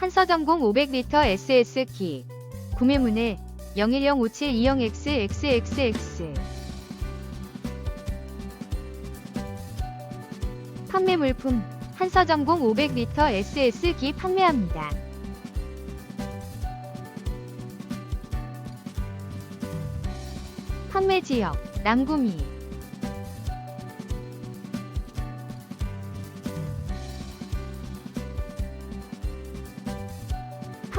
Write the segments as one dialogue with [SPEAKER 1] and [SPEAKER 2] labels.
[SPEAKER 1] 한서전공 500리터 SS기 구매문의 01057200XXXX 판매 물품 한서전공 500리터 SS기 판매합니다. 판매 지역 남구미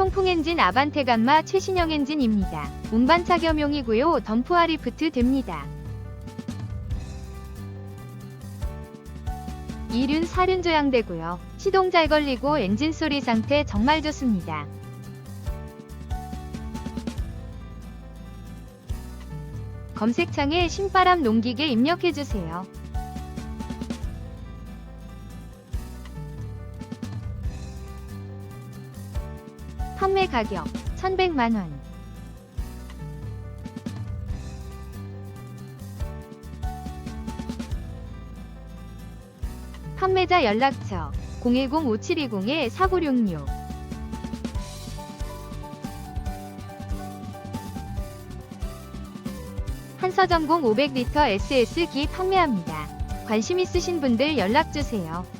[SPEAKER 1] 송풍 엔진 아반떼 감마 최신형 엔진입니다. 운반 착염용이고요. 덤프와 리프트 됩니다. 2륜 4륜 조향되고요. 시동 잘 걸리고 엔진 소리 상태 정말 좋습니다. 검색창에 신바람 농기계 입력해주세요. 판매 가격 1100만원 판매자 연락처 010-5720-4966 한서전공 500리터 SS기 판매합니다. 관심 있으신 분들 연락주세요.